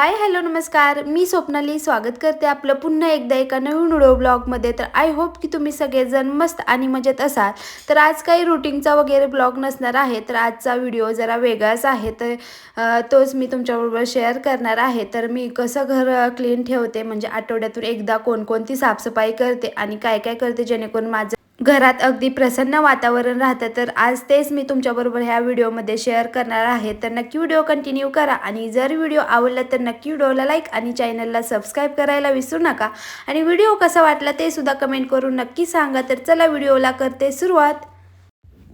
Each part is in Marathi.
हाय हॅलो नमस्कार. मी स्वप्नाली स्वागत करते आपलं पुन्हा एकदा एका नवीन व्हिडिओ ब्लॉगमध्ये. तर आय होप की तुम्ही सगळेजण मस्त आणि मजेत असाल. तर आज काही रुटीनचा वगैरे ब्लॉग नसणार आहे. तर आजचा व्हिडिओ जरा वेगळाच आहे. तर तोच मी तुमच्याबरोबर शेअर करणार आहे. तर मी कसं घर क्लीन ठेवते? म्हणजे आठवड्यातून एकदा कोणकोणती साफसफाई करते आणि काय काय करते? जेणेकरून माझं घरात अगदी प्रसन्न वातावरण राहतं तर आज तेच मी तुमच्याबरोबर ह्या व्हिडिओमध्ये शेअर करणार आहे. तर नक्की व्हिडिओ कंटिन्यू करा आणि जर व्हिडिओ आवडला तर नक्की व्हिडिओला लाईक आणि चॅनलला सबस्क्राईब करायला विसरू नका. आणि व्हिडिओ कसा वाटला ते सुद्धा कमेंट करून नक्की सांगा. तर चला व्हिडिओला करते सुरुवात.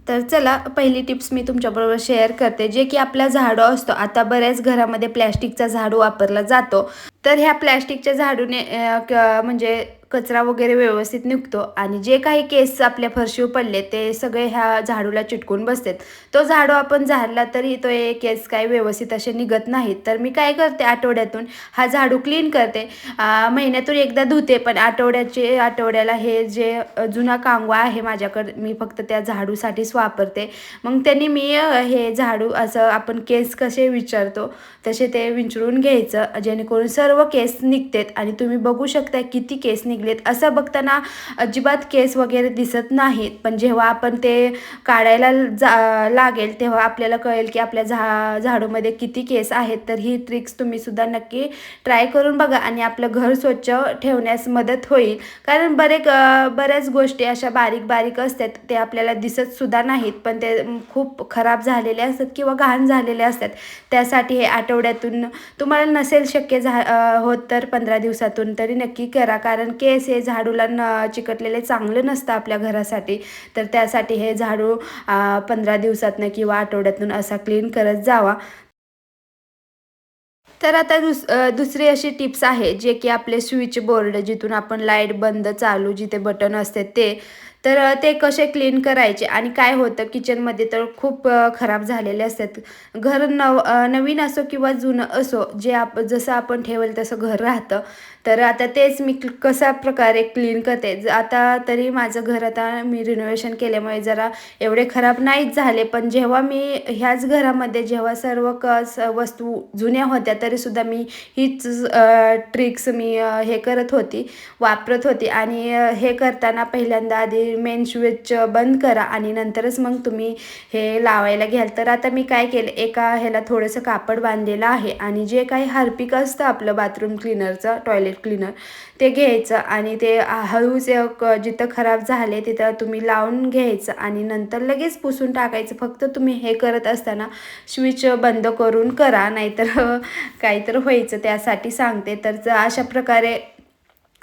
तर चला पहिली टिप्स मी तुमच्याबरोबर शेअर करते जे की आपला झाडू असतो. आता बऱ्याच घरामध्ये प्लॅस्टिकचा झाडू वापरला जातो. तर ह्या प्लॅस्टिकच्या झाडूने क- म्हणजे कचरा वगैरे व्यवस्थित निघतो आणि जे काही केस आपल्या फरशीवर पडले ते सगळे ह्या झाडूला चिटकून बसतात. तो झाडू आपण झाडला तरी तो हे केस काही व्यवस्थित असे निघत नाहीत. तर मी काय करते आठवड्यातून हा झाडू क्लीन करते. महिन्यातून एकदा धुते पण आठवड्याचे आठवड्याला हे जे जुना कांगवा आहे माझ्याकडे मी फक्त त्या झाडूसाठीच वापरते. मग त्यांनी मी हे झाडू असं आपण केस कसे विचारतो तसे ते विंचरून घ्यायचं. जेणेकरून सर्व केस निघतात. आणि तुम्ही बघू शकता किती केस निघलेत. असं बघताना अजिबात केस वगैरे दिसत नाहीत. पण जेव्हा आपण ते काढायला जा लागेल तेव्हा आपल्याला कळेल की आपल्या झा झाडूमध्ये किती केस आहेत. तर ही ट्रिक्स तुम्ही सुद्धा नक्की ट्राय करून बघा आणि आपलं घर स्वच्छ ठेवण्यास मदत होईल. कारण बरे बऱ्याच गोष्टी अशा बारीक बारीक असतात. ते आपल्याला दिसत सुद्धा नाहीत. पण ते खूप खराब झालेले असतात किंवा घाण झालेले असतात. त्यासाठी हे आठवड्यातून तुम्हाला नसेल शक्य झा होत तर पंधरा दिवसातून तरी नक्की करा. कारण केस हे झाडूला न चिकटलेले चांगलं नसतं आपल्या घरासाठी. तर त्यासाठी हे झाडू पंधरा दिवसातनं किंवा आठवड्यातून असा क्लीन करत जावा. तर आता दुस दुसरी अशी टिप्स आहे जे की आपले स्विच बोर्ड जिथून आपण लाइट बंद चालू जिथे बटन असते ते तर ते कसे क्लीन करायचे आणि काय होतं किचनमध्ये तर खूप खराब झालेले असतात. घर नव नवीन असो किंवा जुनं असो जे आप जसं आपण ठेवेल तसं घर राहतं. तर आता तेच मी क्ल- कशा प्रकारे क्लीन करते? ज- आता तरी माझं घर आता मी रिनोव्हेशन केल्यामुळे जरा एवढे खराब नाहीच झाले पण जेव्हा मी ह्याच घरामध्ये जेव्हा सर्व क स- वस्तू जुन्या होत्या तरीसुद्धा मी हीच ट्रिक्स मी हे करत होती वापरत होती. आणि हे करताना पहिल्यांदा आधी मेन स्विच बंद करा आणि नंतरच मग तुम्ही हे लावायला घ्याल. तर आता मी काय केलं एका ह्याला थोडंसं कापड बांधलेलं आहे आणि जे काही हार्पिक असतं आपलं बाथरूम क्लिनरचं टॉयलेट क्लिनर ते घ्यायचं आणि ते हळूच जिथं खराब झाले तिथं तुम्ही लावून घ्यायचं आणि नंतर लगेच पुसून टाकायचं. फक्त तुम्ही हे करत असताना स्विच बंद करून करा नाहीतर काहीतर व्हायचं त्यासाठी सांगते. तर अशा प्रकारे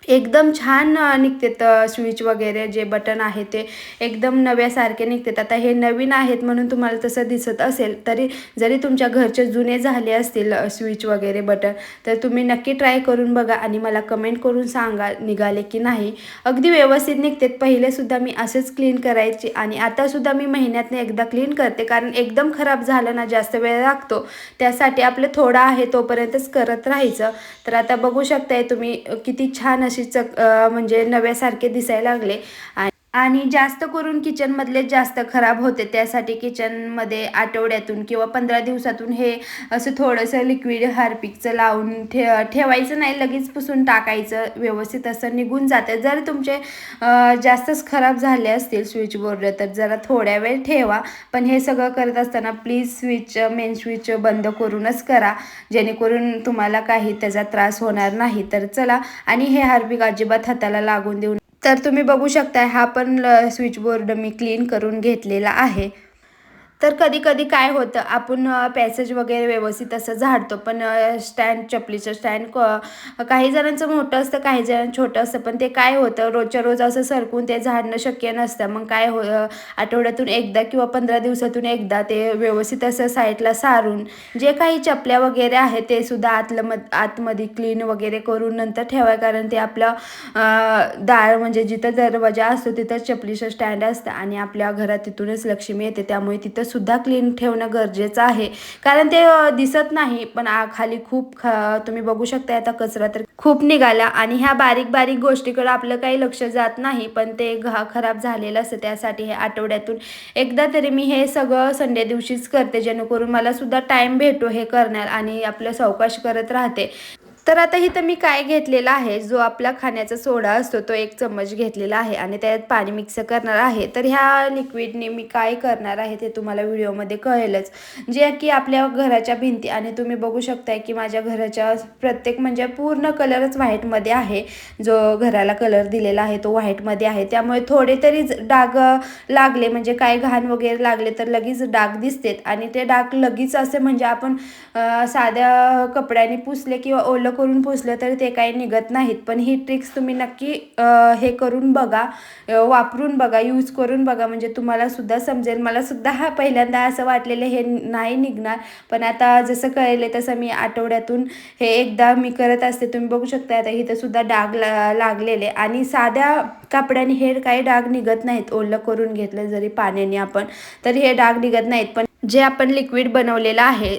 एकदम छान निघतात स्विच वगैरे जे बटन आहे ते. एकदम नव्यासारखे निघतात. आता हे नवीन आहेत म्हणून तुम्हाला तसं दिसत असेल तरी जरी तुमच्या घरचे जुने झाले असतील स्विच वगैरे बटन तर तुम्ही नक्की ट्राय करून बघा आणि मला कमेंट करून सांगा निघाले की नाही. अगदी व्यवस्थित निघतात पहिलेसुद्धा मी असेच क्लीन करायची आणि आतासुद्धा मी महिन्यातनं एकदा क्लीन करते. कारण एकदम खराब झालं ना जास्त वेळ लागतो. त्यासाठी आपलं थोडा आहे तोपर्यंतच करत राहायचं. तर आता बघू शकताय तुम्ही किती छान अशी चक अ, म्हणजे नव्यासारखे दिसायला लागले. आणि आणि जास्त करून किचनमधले जास्त खराब होते. त्यासाठी किचनमध्ये आठवड्यातून किंवा पंधरा दिवसातून हे असं थोडंसं लिक्विड हार्पिकचं लावून ठे ठेवायचं नाही. लगेच पुसून टाकायचं. व्यवस्थित असं निघून जातं. जर तुमचे जास्तच खराब झाले असतील स्विच बोर्ड तर जरा थोड्या वेळ ठेवा. पण हे सगळं करत असताना प्लीज स्विच मेन स्विच बंद करूनच करा. जेणेकरून तुम्हाला काही त्याचा त्रास होणार नाही. तर चला. आणि हे हार्पिक अजिबात हाताला लागून देऊन तर तुम्ही बघू शकता हा पण स्विच बोर्ड मी क्लीन करून घेतलेला आहे. तर कधी कधी काय होतं आपण पॅसेज वगैरे व्यवस्थित असं झाडतो पण स्टँड चपलीचं स्टँड काही जणांचं मोठं असतं काही जण छोटं असतं पण ते काय होतं रोजच्या रोज असं सरकून ते झाडणं शक्य नसतं. मग काय हो आठवड्यातून एकदा किंवा पंधरा दिवसातून एकदा ते व्यवस्थित असं साईडला सारून जे काही चपल्या वगैरे आहेत ते सुद्धा आतलं मध आतमध्ये क्लीन वगैरे करून नंतर ठेवाय कारण ते आपलं दार म्हणजे जिथं दरवाजा असतो तिथं चपलीचं स्टँड असतं आणि आपल्या घरात तिथूनच लक्ष्मी येते त्यामुळे तिथं सुद्धा क्लीन ठेवणं गरजेचं आहे. कारण ते दिसत नाही पण खाली खूप ख तुम्ही बघू शकता आता कचरा तर खूप निघाला आणि ह्या बारीक बारीक गोष्टीकडे आपलं काही लक्ष जात नाही पण ते घा खराब झालेलं असतं. त्यासाठी हे आठवड्यातून एकदा तरी मी हे सगळं संडे दिवशीच करते जेणेकरून मला सुद्धा टाईम भेटो हे करण्यात आणि आपलं सावकाश करत राहते. तर आता इथं मी काय घेतलेला आहे? जो आपला खाण्याचा सोडा असतो तो एक चम्मच घेतलेला आहे आणि त्यात पाणी मिक्स करणार आहे. तर ह्या लिक्विडने मी काय करणार आहे ते तुम्हाला व्हिडिओमध्ये कळेलच. जे की आपल्या घराच्या भिंती आणि तुम्ही बघू शकताय की माझ्या घराच्या प्रत्येक म्हणजे पूर्ण कलरच व्हाईटमध्ये आहे. जो घराला कलर दिलेला आहे तो व्हाईटमध्ये आहे. त्यामुळे थोडे तरी डाग लागले म्हणजे काय घाण वगैरे लागले तर लगेच डाग दिसतेत आणि ते डाग लगेच असे म्हणजे आपण साध्या कपड्याने पुसले किंवा ओलं करून पुसलं तर ते काही निघत नाहीत. पण ही ट्रिक्स तुम्ही नक्की हे करून बघा वापरून बघा यूज करून बघा. म्हणजे तुम्हाला सुद्धा समजेल. मला सुद्धा हा पहिल्यांदा असं वाटलेलं हे नाही निघणार. पण आता जसं कळले तसं मी आठवड्यातून हे एकदा मी करत असते. तुम्ही बघू शकता आता इथं सुद्धा डाग ला लागलेले. आणि साध्या कापड्याने हे काही डाग निघत नाहीत. ओलं करून घेतलं जरी पाण्याने आपण तर हे डाग निघत नाहीत. पण जे आपण लिक्विड बनवलेलं आहे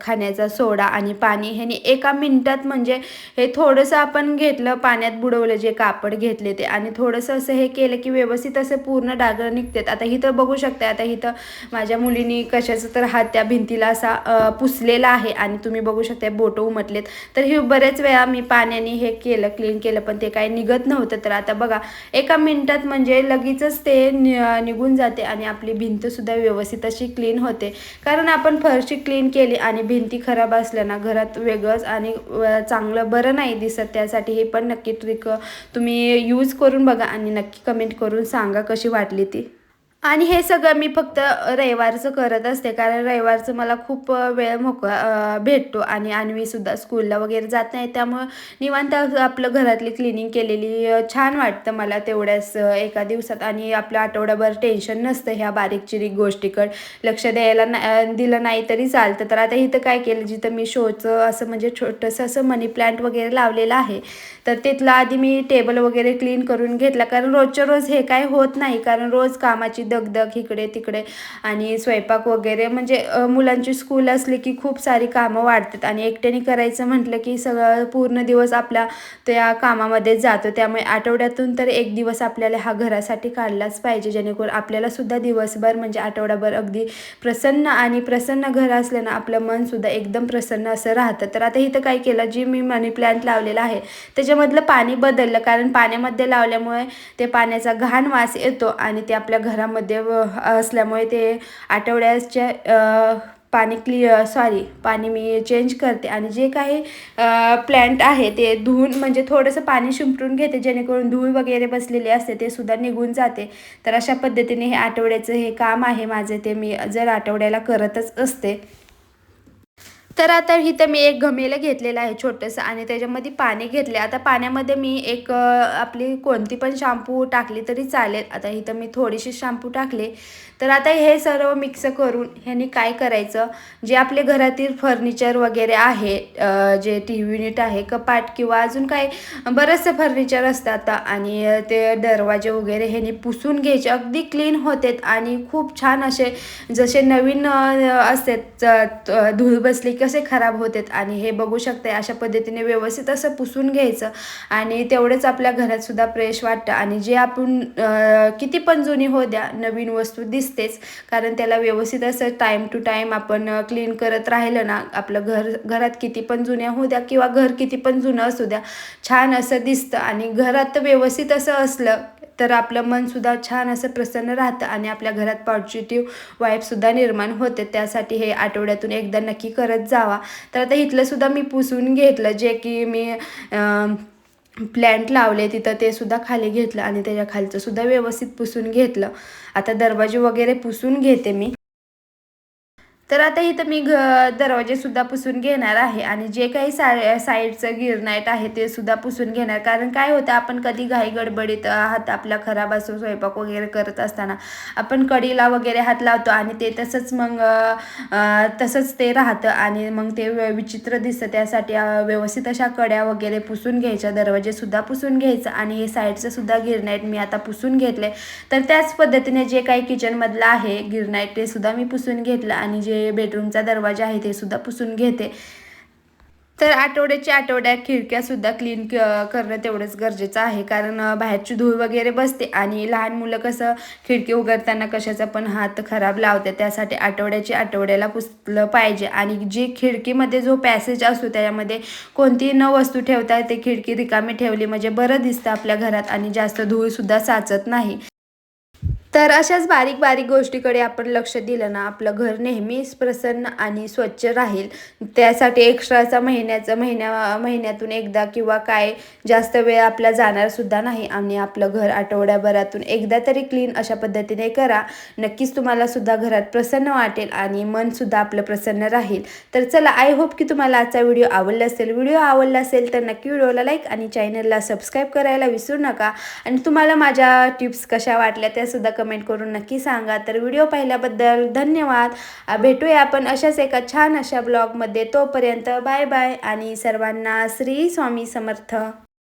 खाण्याचा सोडा आणि पाणी ह्याने एका मिनटात म्हणजे हे थोडंसं आपण घेतलं पाण्यात बुडवलं जे कापड घेतले ते आणि थोडंसं असं हे केलं की व्यवस्थित असं पूर्ण डाग निघतात. आता इथं बघू शकता आता इथं माझ्या मुलीनी कशाचं तर हात त्या भिंतीला असा पुसलेला आहे आणि तुम्ही बघू शकता बोटं उमटलेत. तर हे बरेच वेळा मी पाण्याने हे केलं क्लीन केलं पण ते काही निघत नव्हतं. तर आता बघा एका मिनटात म्हणजे लगेचच ते निघून जाते आणि आपली भिंतसुद्धा व्यवस्थित अशी क्लीन क्लीन होते. कारण आपण फरशी क्लीन केली आणि भिंती खराब असल्यानं घरात वेगळंच आणि चांगलं बरं नाही दिसत. त्यासाठी हे पण नक्की ट्रिक तुम्ही यूज करून बघा आणि नक्की कमेंट करून सांगा कशी वाटली ती. आणि हे सगळं मी फक्त रविवारचं करत असते. कारण रविवारचं मला खूप वेळ मोकळा भेटतो. आणि अन्वीसुद्धा स्कूलला वगैरे जात नाही. त्यामुळं निवांत आपलं घरातली क्लिनिंग केलेली छान वाटतं मला तेवढ्याच एका दिवसात. आणि आपलं आठवड्याभर टेन्शन नसतं ह्या बारीक चिरीक गोष्टीकडे. लक्ष द्यायला ना दिलं नाही तरी चालतं. तर आता इथं काय केलं जिथं मी शोचं असं म्हणजे छोटंसं असं मनी प्लांट वगैरे लावलेलं आहे. तर तिथलं आधी मी टेबल वगैरे क्लीन करून घेतला. कारण रोजच्या रोज हे काय होत नाही. कारण रोज कामाची दगदग इकडे तिकडे आणि स्वयंपाक वगैरे. म्हणजे मुलांची स्कूल असली की खूप सारी कामं वाढतात आणि एकट्याने करायचं म्हटलं की सगळं पूर्ण दिवस आपल्या त्या कामामध्ये जातो. त्यामुळे आठवड्यातून तर एक दिवस आपल्याला हा घरासाठी काढलाच पाहिजे. जेणेकरून आपल्यालासुद्धा दिवसभर म्हणजे आठवडाभर अगदी प्रसन्न आणि प्रसन्न घर असल्यानं आपलं मनसुद्धा एकदम प्रसन्न असं राहतं. तर आता इथं काय केलं जी मी मनी प्लांट लावलेला आहे त्याच्यामधलं पाणी बदललं. कारण पाण्यामध्ये लावल्यामुळे ते पाण्याचा घाण वास येतो आणि ते आपल्या घरामध्ये मध्ये असल्यामुळे ते आठवड्याच्या पाणी क्लि सॉरी पाणी मी चेंज करते. आणि जे काही प्लॅन्ट आहे ते धुवून म्हणजे थोडंसं पाणी शिंपडून घेते जेणेकरून धूळ वगैरे बसलेली असते ते सुद्धा निघून जाते. तर अशा पद्धतीने हे आठवड्याचं हे काम आहे माझे ते मी जर आठवड्याला करतच असते. तर आता इथं मी एक घमेलं घेतलेलं आहे छोटंसं आणि त्याच्यामध्ये पाणी घेतले आता पाण्यामध्ये मी एक आपली कोणती पण शॅम्पू टाकली तरी चालेल. आता इथं मी थोडीशी शॅम्पू टाकले. तर आता हे सर्व मिक्स करून ह्याने काय करायचं? जे आपले घरातील फर्निचर वगैरे आहे जे टी व्ही युनिट आहे कपाट किंवा अजून काही बरेचसे फर्निचर असतात आणि ते दरवाजे वगैरे ह्यानी पुसून घ्यायचे. अगदी क्लीन होतात आणि खूप छान असे जसे नवीन असतात धूळ बसली कसे खराब होतात आणि हे बघू शकते अशा पद्धतीने व्यवस्थित असं पुसून घ्यायचं आणि तेवढंच आपल्या घरातसुद्धा फ्रेश वाटतं आणि जे आपण किती पण जुनी हो द्या नवीन वस्तू दिसतेच कारण त्याला व्यवस्थित असं टाईम टू टाईम आपण क्लीन करत राहिलं ना आपलं घर घरात किती पण जुन्या होऊ द्या किंवा घर किती पण जुनं असू द्या छान असं दिसतं आणि घरात व्यवस्थित असं असलं तर आपलं मनसुद्धा छान असं प्रसन्न राहतं आणि आपल्या घरात पॉझिटिव्ह वाईफसुद्धा निर्माण होते. त्यासाठी हे आठवड्यातून एकदा नक्की करत जावा. तर आता इथलंसुद्धा मी पुसून घेतलं जे की मी प्लॅन्ट लावले तिथं ते सुद्धा खाली घेतलं आणि त्याच्या खालचं सुद्धा व्यवस्थित पुसून घेतलं. आता दरवाजे वगैरे पुसून घेते मी. तर आता इथं मी घ दरवाजेसुद्धा पुसून घेणार आहे आणि जे काही सा साईडचं गिरनाईट आहे ते सुद्धा पुसून घेणार. कारण काय होतं आपण कधी घाई गडबडीत हात आपला खराब असो स्वयंपाक वगैरे करत असताना आपण कडीला वगैरे हात लावतो आणि ते तसंच मग तसंच ते राहतं आणि मग ते विचित्र दिसतं. त्यासाठी व्यवस्थित अशा कड्या वगैरे पुसून घ्यायच्या दरवाजेसुद्धा पुसून घ्यायचं आणि हे साईडचं सुद्धा गिरनाईट मी आता पुसून घेतले तर त्याच पद्धतीने जे काही किचनमधलं आहे गिरनाईट ते सुद्धा मी पुसून घेतलं आणि जे बेडरूमचा दरवाजा आहे ते सुद्धा पुसून घेते. तर आठवड्याच्या आठवड्यात खिडक्यासुद्धा क्लीन करणं तेवढंच गरजेचं आहे. कारण बाहेरची धूळ वगैरे बसते आणि लहान मुलं कसं खिडकी उघडताना कशाचा पण हात खराब लावते त्यासाठी आठवड्याची आठवड्याला पुसलं पाहिजे. आणि जी खिडकीमध्ये जो पॅसेज असतो त्याच्यामध्ये कोणतीही न वस्तू ठेवता ते खिडकी रिकामी ठेवली म्हणजे बरं दिसतं आपल्या घरात आणि जास्त धूळसुद्धा साचत नाही. तर अशाच बारीक बारीक गोष्टीकडे आपण लक्ष दिलं ना आपलं घर नेहमीच प्रसन्न आणि स्वच्छ राहील. त्यासाठी एक्स्ट्राचा महिन्याचं महिन्या महिन्यातून एकदा किंवा काय जास्त वेळ आपला जाणारसुद्धा नाही आणि आपलं घर आठवड्याभरातून एकदा तरी क्लीन अशा पद्धतीने करा. नक्कीच तुम्हाला सुद्धा घरात प्रसन्न वाटेल आणि मनसुद्धा आपलं प्रसन्न राहील. तर चला आय होप की तुम्हाला आजचा व्हिडिओ आवडला असेल. व्हिडिओ आवडला असेल तर नक्की व्हिडिओला लाईक आणि चॅनलला सबस्क्राईब करायला विसरू नका. आणि तुम्हाला माझ्या टिप्स कशा वाटल्या त्यासुद्धा कमेंट करून नक्की सांगा. तर व्हिडिओ पाहिल्याबद्दल धन्यवाद. भेटूया आपण अशाच एका छान अशा ब्लॉगमध्ये. तोपर्यंत बाय बाय आणि सर्वांना श्री स्वामी समर्थ.